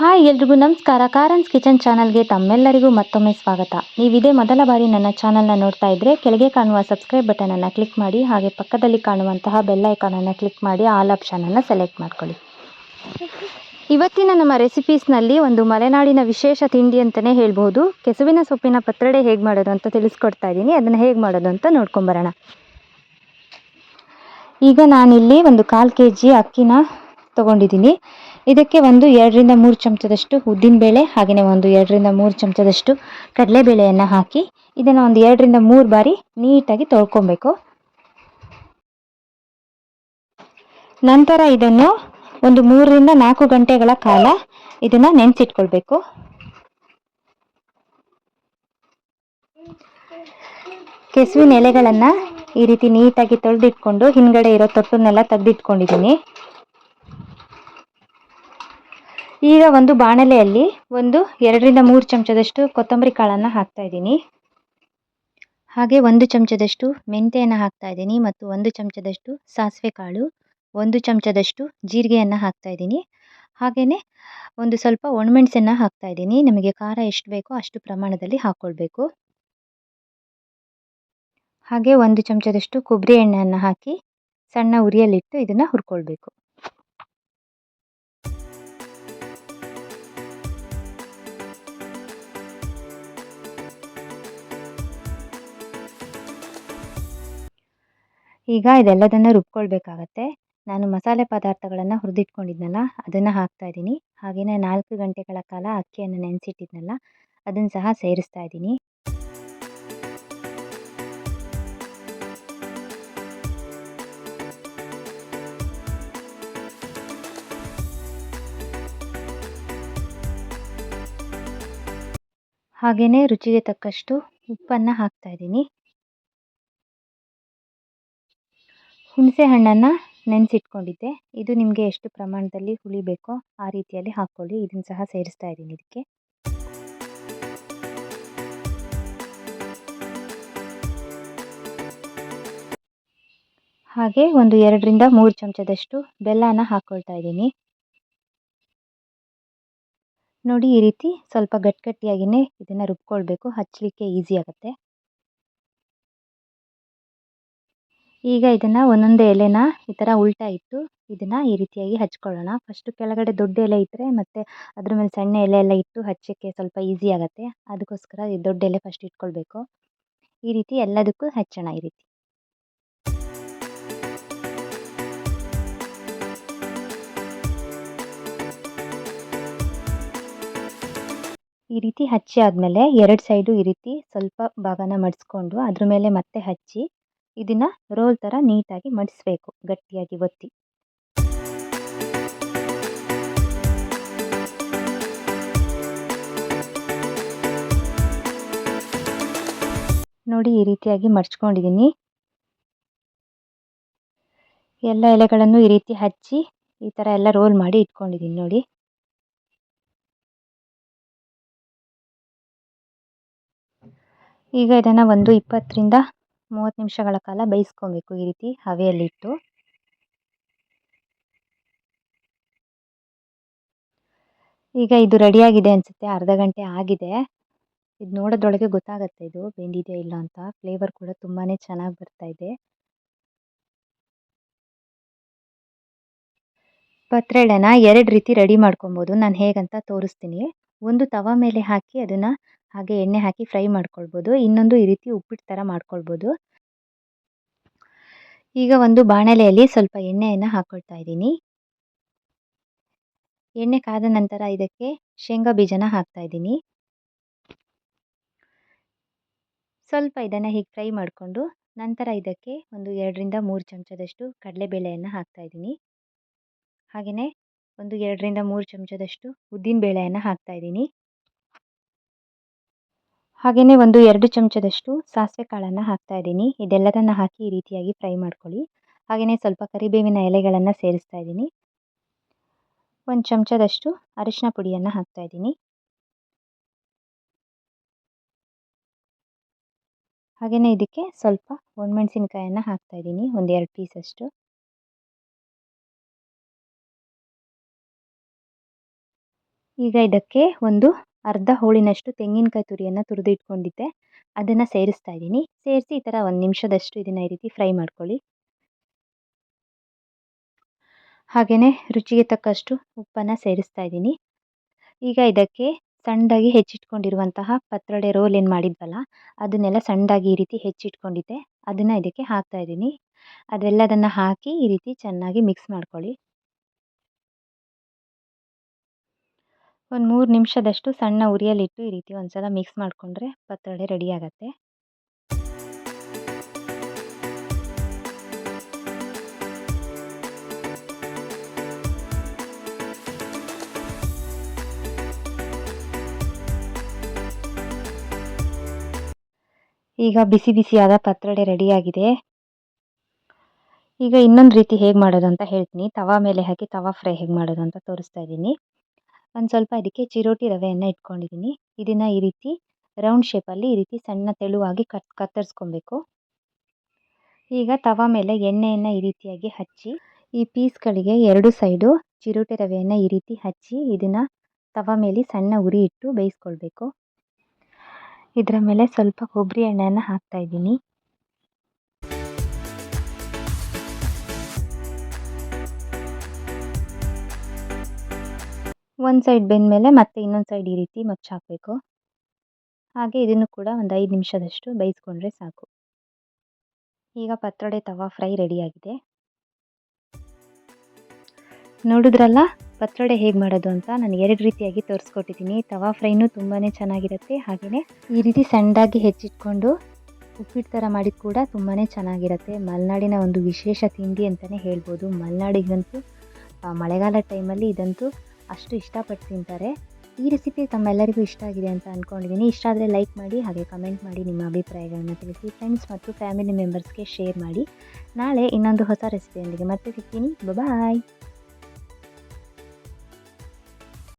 Hi ಎಲ್ರಿಗೂ ನಮಸ್ಕಾರ. ಕಾರನ್ಸ್ kitchen ಚಾನಲ್ಗೆ ತಮ್ಮೆಲ್ಲರಿಗೂ ಮತ್ತೊಮ್ಮೆ ಸ್ವಾಗತ. ನೀವಿದೇ ಮೊದಲ ಬಾರಿ ನನ್ನ ಚಾನಲ್ನ ನೋಡ್ತಾ ಇದ್ದರೆ ಕೆಳಗೆ ಕಾಣುವ ಸಬ್ಸ್ಕ್ರೈಬ್ ಬಟನನ್ನು ಕ್ಲಿಕ್ ಮಾಡಿ, ಹಾಗೆ ಪಕ್ಕದಲ್ಲಿ ಕಾಣುವಂತಹ ಬೆಲ್ ಐಕಾನನ್ನು ಕ್ಲಿಕ್ ಮಾಡಿ, ಆಲ್ ಆಪ್ಷನನ್ನು ಸೆಲೆಕ್ಟ್ ಮಾಡ್ಕೊಳ್ಳಿ. ಇವತ್ತಿನ ನಮ್ಮ ರೆಸಿಪೀಸ್ನಲ್ಲಿ ಒಂದು ಮಲೆನಾಡಿನ ವಿಶೇಷ ತಿಂಡಿ ಅಂತಲೇ ಹೇಳ್ಬೋದು. ಕೆಸುವಿನ ಸೊಪ್ಪಿನ ಪತ್ರಡೆ ಹೇಗೆ ಮಾಡೋದು ಅಂತ ತಿಳಿಸ್ಕೊಡ್ತಾ ಇದ್ದೀನಿ. ಅದನ್ನು ಹೇಗೆ ಮಾಡೋದು ಅಂತ ನೋಡ್ಕೊಂಬರೋಣ. ಈಗ ನಾನಿಲ್ಲಿ ಒಂದು ಕಾಲು ಕೆ ಜಿ ಅಕ್ಕಿನ ತೊಗೊಂಡಿದ್ದೀನಿ. ಇದಕ್ಕೆ ಒಂದು ಎರಡರಿಂದ ಮೂರು ಚಮಚದಷ್ಟು ಉದ್ದಿನಬೇಳೆ ಹಾಗೆಯೇ ಒಂದು ಎರಡರಿಂದ ಮೂರು ಚಮಚದಷ್ಟು ಕಡಲೆಬೇಳೆಯನ್ನು ಹಾಕಿ ಇದನ್ನು ಒಂದು ಎರಡರಿಂದ ಮೂರು ಬಾರಿ ನೀಟಾಗಿ ತೊಳ್ಕೊಬೇಕು. ನಂತರ ಇದನ್ನು ಒಂದು ಮೂರರಿಂದ ನಾಲ್ಕು ಗಂಟೆಗಳ ಕಾಲ ಇದನ್ನು ನೆನೆಸಿಟ್ಕೊಳ್ಬೇಕು. ಕೆಸುವಿನ ಎಲೆಗಳನ್ನು ಈ ರೀತಿ ನೀಟಾಗಿ ತೊಳೆದಿಟ್ಕೊಂಡು ಹಿಂದ್ಗಡೆ ಇರೋ ತೊಟ್ಟನ್ನೆಲ್ಲ ತೆಗೆದಿಟ್ಕೊಂಡಿದ್ದೀನಿ. ಈಗ ಒಂದು ಬಾಣಲೆಯಲ್ಲಿ ಒಂದು ಎರಡರಿಂದ ಮೂರು ಚಮಚದಷ್ಟು ಕೊತ್ತಂಬರಿ ಕಾಳನ್ನು ಹಾಕ್ತಾ ಇದ್ದೀನಿ. ಹಾಗೆ ಒಂದು ಚಮಚದಷ್ಟು ಮೆಂತೆಯನ್ನು ಹಾಕ್ತಾ ಇದ್ದೀನಿ ಮತ್ತು ಒಂದು ಚಮಚದಷ್ಟು ಸಾಸಿವೆ ಕಾಳು, ಒಂದು ಚಮಚದಷ್ಟು ಜೀರಿಗೆಯನ್ನು ಹಾಕ್ತಾ ಇದ್ದೀನಿ. ಹಾಗೆಯೇ ಒಂದು ಸ್ವಲ್ಪ ಒಣಮೆಣಸನ್ನು ಹಾಕ್ತಾ ಇದ್ದೀನಿ. ನಮಗೆ ಖಾರ ಎಷ್ಟು ಬೇಕೋ ಅಷ್ಟು ಪ್ರಮಾಣದಲ್ಲಿ ಹಾಕ್ಕೊಳ್ಬೇಕು. ಹಾಗೆ ಒಂದು ಚಮಚದಷ್ಟು ಕೊಬ್ಬರಿ ಎಣ್ಣೆಯನ್ನು ಹಾಕಿ ಸಣ್ಣ ಉರಿಯಲ್ಲಿಟ್ಟು ಇದನ್ನು ಹುರ್ಕೊಳ್ಬೇಕು. ಈಗ ಇದೆಲ್ಲದನ್ನು ರುಬ್ಕೊಳ್ಬೇಕಾಗತ್ತೆ. ನಾನು ಮಸಾಲೆ ಪದಾರ್ಥಗಳನ್ನು ಹುರಿದಿಟ್ಕೊಂಡಿದ್ನಲ್ಲ, ಅದನ್ನು ಹಾಕ್ತಾ ಇದ್ದೀನಿ. ಹಾಗೆಯೇ ನಾಲ್ಕು ಗಂಟೆಗಳ ಕಾಲ ಅಕ್ಕಿಯನ್ನು ನೆನೆಸಿಟ್ಟಿದ್ನಲ್ಲ, ಅದನ್ನು ಸಹ ಸೇರಿಸ್ತಾ ಇದ್ದೀನಿ. ಹಾಗೆಯೇ ರುಚಿಗೆ ತಕ್ಕಷ್ಟು ಉಪ್ಪನ್ನು ಹಾಕ್ತಾ ಇದ್ದೀನಿ. ಹುಣಸೆ ಹಣ್ಣನ್ನು ನೆನೆಸಿಟ್ಕೊಂಡಿದ್ದೆ. ಇದು ನಿಮಗೆ ಎಷ್ಟು ಪ್ರಮಾಣದಲ್ಲಿ ಹುಳಿ ಬೇಕೋ ಆ ರೀತಿಯಲ್ಲಿ ಹಾಕ್ಕೊಳ್ಳಿ. ಇದನ್ನು ಸಹ ಸೇರಿಸ್ತಾ ಇದ್ದೀನಿ ಇದಕ್ಕೆ. ಹಾಗೆ ಒಂದು ಎರಡರಿಂದ ಮೂರು ಚಮಚದಷ್ಟು ಬೆಲ್ಲನ ಹಾಕ್ಕೊಳ್ತಾ ಇದ್ದೀನಿ. ನೋಡಿ ಈ ರೀತಿ ಸ್ವಲ್ಪ ಗಟ್ಟಿಗಟ್ಟಿಯಾಗಿಯೇ ಇದನ್ನು ರುಬ್ಕೊಳ್ಬೇಕು. ಹಚ್ಚಲಿಕ್ಕೆ ಈಸಿ ಆಗುತ್ತೆ. ಈಗ ಇದನ್ನು ಒಂದೊಂದೇ ಎಲೆನ ಈ ಥರ ಉಲ್ಟಾ ಇಟ್ಟು ಇದನ್ನು ಈ ರೀತಿಯಾಗಿ ಹಚ್ಕೊಳ್ಳೋಣ. ಫಸ್ಟು ಕೆಳಗಡೆ ದೊಡ್ಡ ಎಲೆ ಇದ್ದರೆ ಮತ್ತು ಅದ್ರ ಮೇಲೆ ಸಣ್ಣ ಎಲೆ ಎಲ್ಲ ಇಟ್ಟು ಹಚ್ಚೋಕ್ಕೆ ಸ್ವಲ್ಪ ಈಸಿ ಆಗುತ್ತೆ. ಅದಕ್ಕೋಸ್ಕರ ಈ ದೊಡ್ಡ ಎಲೆ ಫಸ್ಟ್ ಇಟ್ಕೊಳ್ಬೇಕು. ಈ ರೀತಿ ಎಲ್ಲದಕ್ಕೂ ಹಚ್ಚೋಣ ಈ ರೀತಿ. ಈ ರೀತಿ ಹಚ್ಚಿ ಆದಮೇಲೆ ಎರಡು ಸೈಡು ಈ ರೀತಿ ಸ್ವಲ್ಪ ಭಾಗನ ಮಡಿಸ್ಕೊಂಡು ಅದ್ರ ಮೇಲೆ ಮತ್ತೆ ಹಚ್ಚಿ ಇದನ್ನು ರೋಲ್ ಥರ ನೀಟಾಗಿ ಮಡಿಸ್ಬೇಕು, ಗಟ್ಟಿಯಾಗಿ ಒತ್ತಿ. ನೋಡಿ ಈ ರೀತಿಯಾಗಿ ಮಡ್ಚ್ಕೊಂಡಿದ್ದೀನಿ ಎಲ್ಲ ಎಲೆಗಳನ್ನು ಈ ರೀತಿ ಹಚ್ಚಿ ಈ ಥರ ಎಲ್ಲ ರೋಲ್ ಮಾಡಿ ಇಟ್ಕೊಂಡಿದ್ದೀನಿ ನೋಡಿ. ಈಗ ಇದನ್ನು ಒಂದು ಇಪ್ಪತ್ತರಿಂದ ಮೂವತ್ತು ನಿಮಿಷಗಳ ಕಾಲ ಬೇಯಿಸ್ಕೊಬೇಕು ಈ ರೀತಿ ಹವೆಯಲ್ಲಿಟ್ಟು ಈಗ ಇದು ರೆಡಿಯಾಗಿದೆ ಅನಿಸುತ್ತೆ, ಅರ್ಧ ಗಂಟೆ ಆಗಿದೆ. ಇದು ನೋಡೋದ್ರೊಳಗೆ ಗೊತ್ತಾಗುತ್ತೆ ಇದು ಬೆಂದಿದೆಯೋ ಇಲ್ಲ ಅಂತ. ಫ್ಲೇವರ್ ಕೂಡ ತುಂಬಾ ಚೆನ್ನಾಗಿ ಬರ್ತಾ ಇದೆ. ಪತ್ರೆಳೆನ ಎರಡು ರೀತಿ ರೆಡಿ ಮಾಡ್ಕೊಬೋದು. ನಾನು ಹೇಗಂತ ತೋರಿಸ್ತೀನಿ. ಒಂದು ತವ ಮೇಲೆ ಹಾಕಿ ಅದನ್ನು ಹಾಗೆ ಎಣ್ಣೆ ಹಾಕಿ ಫ್ರೈ ಮಾಡ್ಕೊಳ್ಬೋದು. ಇನ್ನೊಂದು ಈ ರೀತಿ ಉಪ್ಪಿಟ್ಟು ಥರ ಮಾಡ್ಕೊಳ್ಬೋದು. ಈಗ ಒಂದು ಬಾಣಲೆಯಲ್ಲಿ ಸ್ವಲ್ಪ ಎಣ್ಣೆಯನ್ನು ಹಾಕ್ಕೊಳ್ತಾ ಇದ್ದೀನಿ. ಎಣ್ಣೆ ಕಾದ ನಂತರ ಇದಕ್ಕೆ ಶೇಂಗಾ ಬೀಜನ ಹಾಕ್ತಾ ಇದ್ದೀನಿ. ಸ್ವಲ್ಪ ಇದನ್ನು ಹೀಗೆ ಫ್ರೈ ಮಾಡಿಕೊಂಡು ನಂತರ ಇದಕ್ಕೆ ಒಂದು ಎರಡರಿಂದ ಮೂರು ಚಮಚದಷ್ಟು ಕಡಲೆಬೇಳೆಯನ್ನು ಹಾಕ್ತಾ ಇದ್ದೀನಿ. ಹಾಗೆಯೇ ಒಂದು ಎರಡರಿಂದ ಮೂರು ಚಮಚದಷ್ಟು ಉದ್ದಿನ ಬೇಳೆಯನ್ನು ಹಾಕ್ತಾ ಇದ್ದೀನಿ. ಹಾಗೆಯೇ ಒಂದು ಎರಡು ಚಮಚದಷ್ಟು ಸಾಸಿವೆ ಕಾಳನ್ನು ಹಾಕ್ತಾ ಇದ್ದೀನಿ. ಇದೆಲ್ಲದನ್ನು ಹಾಕಿ ಈ ರೀತಿಯಾಗಿ ಫ್ರೈ ಮಾಡ್ಕೊಳ್ಳಿ. ಹಾಗೆಯೇ ಸ್ವಲ್ಪ ಕರಿಬೇವಿನ ಎಲೆಗಳನ್ನು ಸೇರಿಸ್ತಾ ಇದ್ದೀನಿ. ಒಂದು ಚಮಚದಷ್ಟು ಅರಿಶಿನ ಪುಡಿಯನ್ನು ಹಾಕ್ತಾ ಇದ್ದೀನಿ. ಹಾಗೆಯೇ ಇದಕ್ಕೆ ಸ್ವಲ್ಪ ಒಣಮೆಣಸಿನ್ಕಾಯನ್ನು ಹಾಕ್ತಾ ಇದ್ದೀನಿ. ಒಂದು ಎರಡು ಪೀಸಷ್ಟು. ಈಗ ಇದಕ್ಕೆ ಒಂದು ಅರ್ಧ ಹೋಳಿನಷ್ಟು ತೆಂಗಿನಕಾಯಿ ತುರಿಯನ್ನು ತುರಿದು ಇಟ್ಕೊಂಡಿದ್ದೆ ಅದನ್ನು ಸೇರಿಸ್ತಾ ಇದ್ದೀನಿ. ಸೇರಿಸಿ ಈ ಥರ ಒಂದು ನಿಮಿಷದಷ್ಟು ಇದನ್ನು ಈ ರೀತಿ ಫ್ರೈ ಮಾಡ್ಕೊಳ್ಳಿ. ಹಾಗೆಯೇ ರುಚಿಗೆ ತಕ್ಕಷ್ಟು ಉಪ್ಪನ್ನು ಸೇರಿಸ್ತಾ ಇದ್ದೀನಿ. ಈಗ ಇದಕ್ಕೆ ಸಣ್ಣದಾಗಿ ಹೆಚ್ಚಿಟ್ಕೊಂಡಿರುವಂತಹ ಪತ್ರೊಡೆ ರೋಲ್ ಏನು ಮಾಡಿದ್ವಲ್ಲ, ಅದನ್ನೆಲ್ಲ ಸಣ್ಣದಾಗಿ ಈ ರೀತಿ ಹೆಚ್ಚಿಟ್ಕೊಂಡಿದ್ದೆ. ಅದನ್ನು ಇದಕ್ಕೆ ಹಾಕ್ತಾ ಇದ್ದೀನಿ. ಅದೆಲ್ಲದನ್ನು ಹಾಕಿ ಈ ರೀತಿ ಚೆನ್ನಾಗಿ ಮಿಕ್ಸ್ ಮಾಡ್ಕೊಳ್ಳಿ. ಒಂದು ಮೂರು ನಿಮಿಷದಷ್ಟು ಸಣ್ಣ ಉರಿಯಲ್ಲಿಟ್ಟು ಈ ರೀತಿ ಒಂದು ಸಲ ಮಿಕ್ಸ್ ಮಾಡಿಕೊಂಡ್ರೆ ಪತ್ರೊಡೆ ರೆಡಿ ಆಗುತ್ತೆ. ಈಗ ಬಿಸಿ ಬಿಸಿಯಾದ ಪತ್ರೊಡೆ ರೆಡಿಯಾಗಿದೆ ಈಗ ಇನ್ನೊಂದು ರೀತಿ ಹೇಗೆ ಮಾಡೋದು ಅಂತ ಹೇಳ್ತೀನಿ. ತವಾ ಮೇಲೆ ಹಾಕಿ ತವಾ ಫ್ರೈ ಹೇಗೆ ಮಾಡೋದು ಅಂತ ತೋರಿಸ್ತಾ ಇದ್ದೀನಿ. ಒಂದು ಸ್ವಲ್ಪ ಇದಕ್ಕೆ ಚಿರೋಟಿ ರವೆಯನ್ನು ಇಟ್ಕೊಂಡಿದ್ದೀನಿ ಇದನ್ನು ಈ ರೀತಿ ರೌಂಡ್ ಶೇಪಲ್ಲಿ ಈ ರೀತಿ ಸಣ್ಣ ತೆಳುವಾಗಿ ಕಟ್ ಕತ್ತರಿಸ್ಕೊಬೇಕು. ಈಗ ತವ ಮೇಲೆ ಎಣ್ಣೆಯನ್ನು ಈ ರೀತಿಯಾಗಿ ಹಚ್ಚಿ, ಈ ಪೀಸ್ಗಳಿಗೆ ಎರಡು ಸೈಡು ಚಿರೋಟಿ ರವೆಯನ್ನು ಈ ರೀತಿ ಹಚ್ಚಿ ಇದನ್ನು ತವ ಮೇಲೆ ಸಣ್ಣ ಉರಿ ಇಟ್ಟು ಬೇಯಿಸ್ಕೊಳ್ಬೇಕು. ಇದರ ಮೇಲೆ ಸ್ವಲ್ಪ ಕೊಬ್ಬರಿ ಎಣ್ಣೆಯನ್ನು ಹಾಕ್ತಾ ಒಂದು ಸೈಡ್ ಬೆಂದಮೇಲೆ ಮತ್ತೆ ಇನ್ನೊಂದು ಸೈಡ್ ಈ ರೀತಿ ಮಚ್ಚಿ ಹಾಗೆ ಇದನ್ನು ಕೂಡ ಒಂದು ಐದು ನಿಮಿಷದಷ್ಟು ಬೇಯಿಸ್ಕೊಂಡ್ರೆ ಸಾಕು. ಈಗ ಪತ್ರೊಡೆ ತವಾ ಫ್ರೈ ರೆಡಿಯಾಗಿದೆ. ನೋಡಿದ್ರಲ್ಲ, ಪತ್ರೊಡೆ ಹೇಗೆ ಮಾಡೋದು ಅಂತ ನಾನು ಎರಡು ರೀತಿಯಾಗಿ ತೋರಿಸ್ಕೊಟ್ಟಿದ್ದೀನಿ ತವಾ ಫ್ರೈನೂ ತುಂಬಾ ಚೆನ್ನಾಗಿರುತ್ತೆ. ಹಾಗೆಯೇ ಈ ರೀತಿ ಸಣ್ಣದಾಗಿ ಹೆಚ್ಚಿಟ್ಕೊಂಡು ಉಪ್ಪಿಟ್ಟು ಥರ ಮಾಡಿದ ಕೂಡ ತುಂಬಾ ಚೆನ್ನಾಗಿರುತ್ತೆ. ಮಲೆನಾಡಿನ ಒಂದು ವಿಶೇಷ ತಿಂಡಿ ಅಂತಲೇ ಹೇಳ್ಬೋದು. ಮಲೆನಾಡಿಗಂತೂ ಮಳೆಗಾಲ ಟೈಮಲ್ಲಿ ಇದಂತೂ ಅಷ್ಟು ಇಷ್ಟಪಟ್ಟು ತಿಂತಾರೆ. ಈ ರೆಸಿಪಿ ತಮ್ಮೆಲ್ಲರಿಗೂ ಇಷ್ಟ ಆಗಿದೆ ಅಂತ ಅಂದ್ಕೊಂಡಿದ್ದೀನಿ ಇಷ್ಟ ಆದರೆ ಲೈಕ್ ಮಾಡಿ, ಹಾಗೆ ಕಮೆಂಟ್ ಮಾಡಿ ನಿಮ್ಮ ಅಭಿಪ್ರಾಯಗಳನ್ನು ತಿಳಿಸಿ ಫ್ರೆಂಡ್ಸ್ ಮತ್ತು ಫ್ಯಾಮಿಲಿ ಮೆಂಬರ್ಸ್ಗೆ ಶೇರ್ ಮಾಡಿ. ನಾಳೆ ಇನ್ನೊಂದು ಹೊಸ ರೆಸಿಪಿಯೊಂದಿಗೆ ಮತ್ತೆ ಸಿಗ್ತೀನಿ. ಬಾಯ್